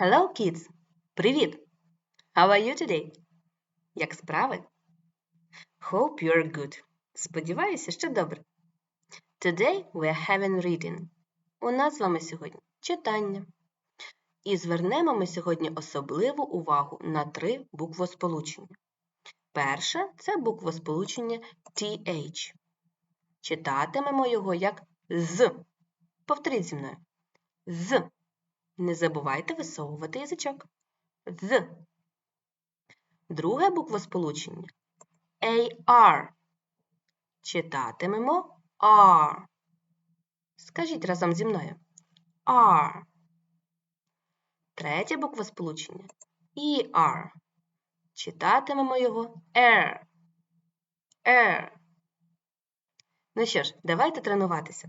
Hello, kids! Привіт! How are you today? Як справи? Hope you're good. Сподіваюся, що добре. Today we are having reading. У нас з вами сьогодні читання. І звернемо ми сьогодні особливу увагу на три буквосполучення. Перше це буквосполучення TH. Читатимемо його як з. Повторіть зі мною. З. Не забувайте висовувати язичок. З. Друге буквосполучення AR. Читатимемо R. Скажіть разом зі мною. R. Третє буквосполучення ER. Читатимемо його R. R. Ну що ж, давайте тренуватися.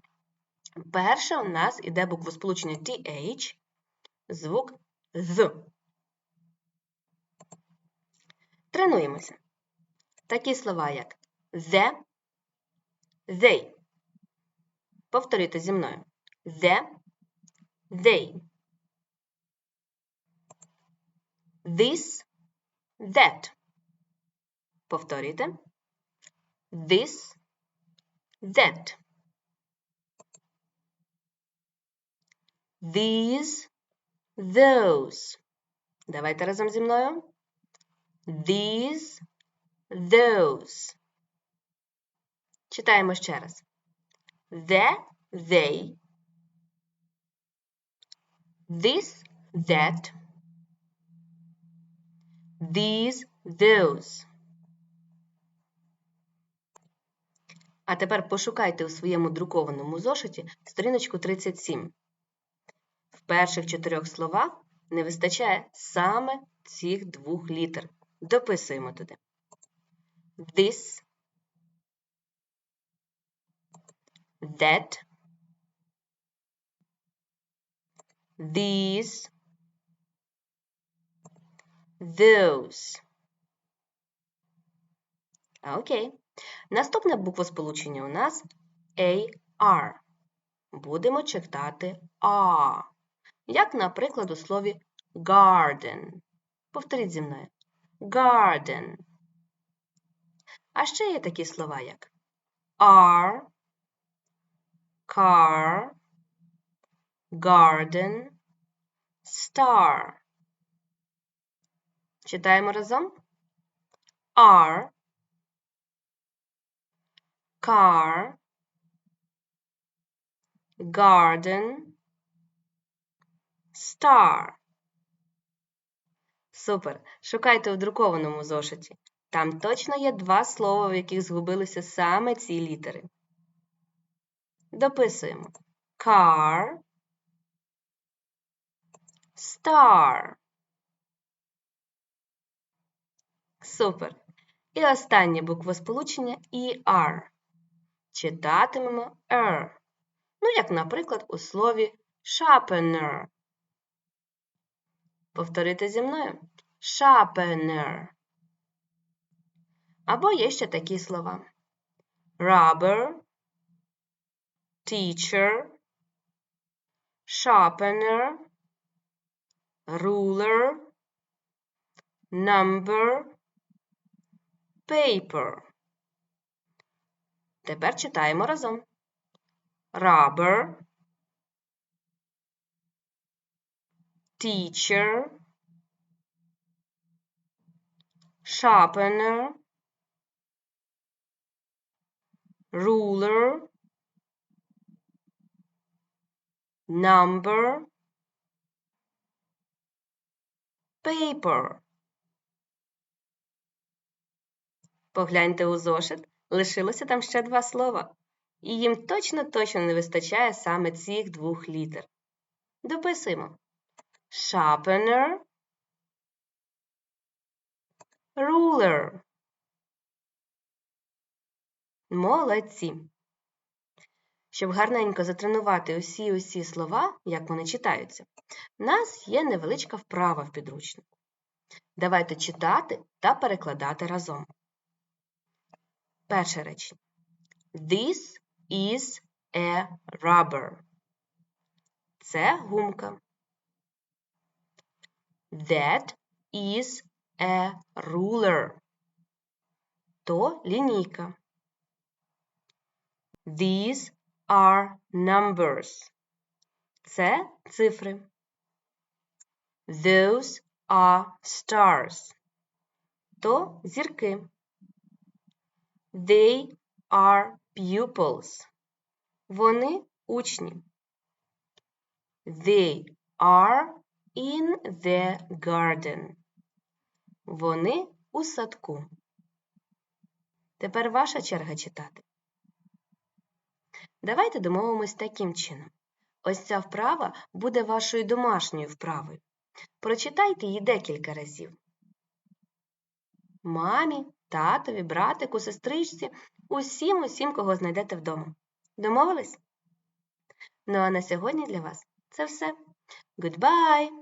Перше у нас іде буквосполучення TH, звук з. Тренуємося. Такі слова, як the, they. Повторюйте зі мною. The, they. This, that. Повторюйте. This, that. These, those. Давайте разом зі мною. These, those. Читаємо ще раз. The, they. This, that. These, those. А тепер пошукайте у своєму друкованому зошиті сторіночку 37. Перших чотирьох словах не вистачає саме цих двох літер. Дописуємо туди. This, that, these, those. Окей. Наступне буквосполучення у нас AR. Будемо читати А. Як, наприклад, у слові garden. Повторіть зі мною. Garden. А ще є такі слова, як are, car, garden, star. Читаємо разом. Are, car, garden, star. Супер. Шукайте у друкованому зошиті. Там точно є два слова, в яких згубилися саме ці літери. Дописуємо. Car, star. Супер. І останнє буквосполучення ER. Читатимемо R. Ну, як, наприклад, у слові sharpener. Повторити зі мною. Sharpener. Або є ще такі слова. Rubber, teacher, sharpener, ruler, number, paper. Тепер читаємо разом. Rubber, teacher, sharpener, ruler, number, paper. Погляньте у зошит, лишилося там ще два слова, і їм точно-точно не вистачає саме цих двох літер. Дописуємо. Sharpener, ruler. Молодці. Щоб гарненько затренувати усі усі слова, як вони читаються, в нас є невеличка вправа в підручнику. Давайте читати та перекладати разом. Перше речення. This is a rubber. Це гумка. That is a ruler. То лінійка. These are numbers. Це цифри. Those are stars. То зірки. They are pupils. Вони учні. They are in the garden. Вони у садку. Тепер ваша черга читати. Давайте домовимось таким чином. Ось ця вправа буде вашою домашньою вправою. Прочитайте її декілька разів. Мамі, татові, братику, сестричці, усім, усім, кого знайдете вдома. Домовились? Ну а на сьогодні для вас це все. Goodbye!